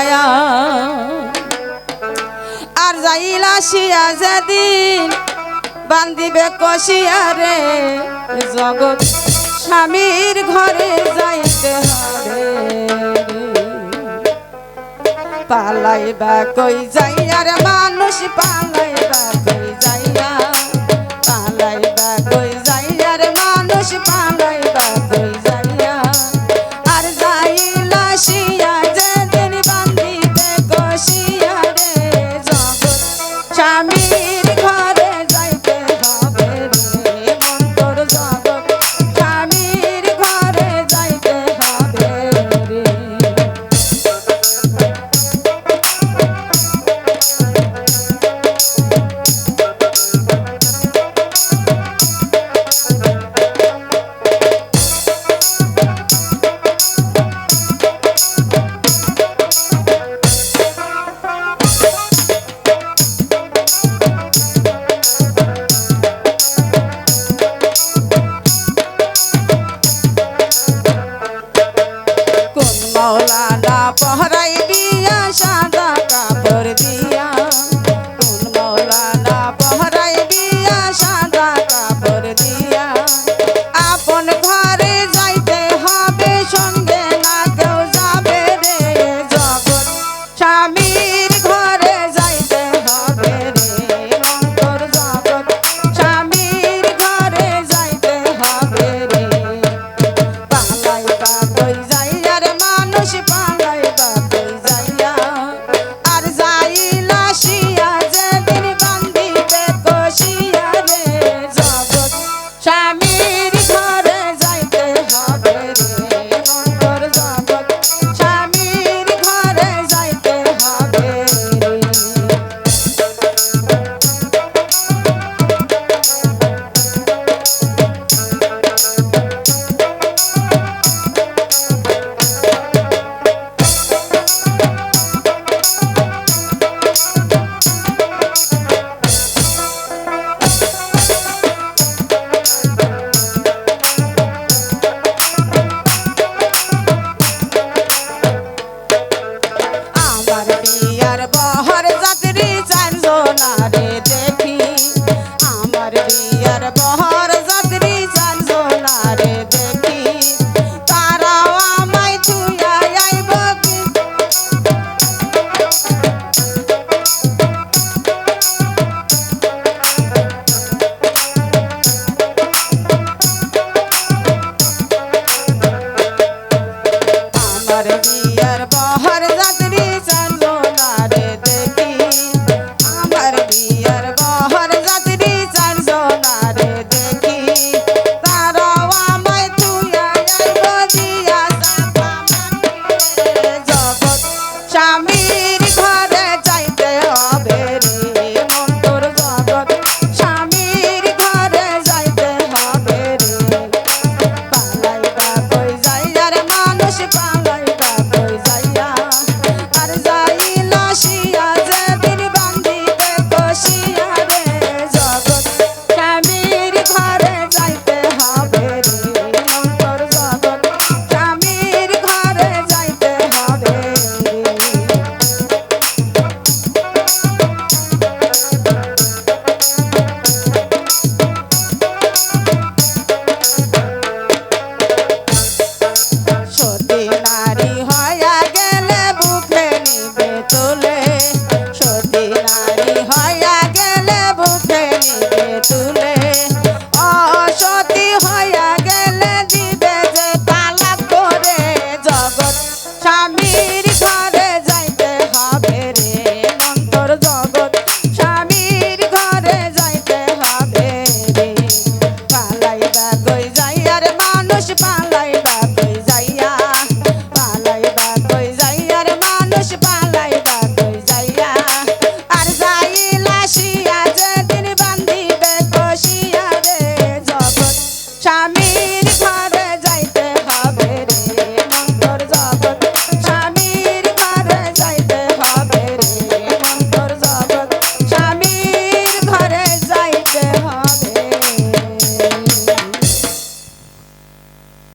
হারায়া আর যাইলা শিয়া যেদিন বান্ধিবে কষিয়া রে, জগৎ স্বামীর ঘরে যাইতে হবে পালাই বা কই যাই আর মানুষ পালাই por ti.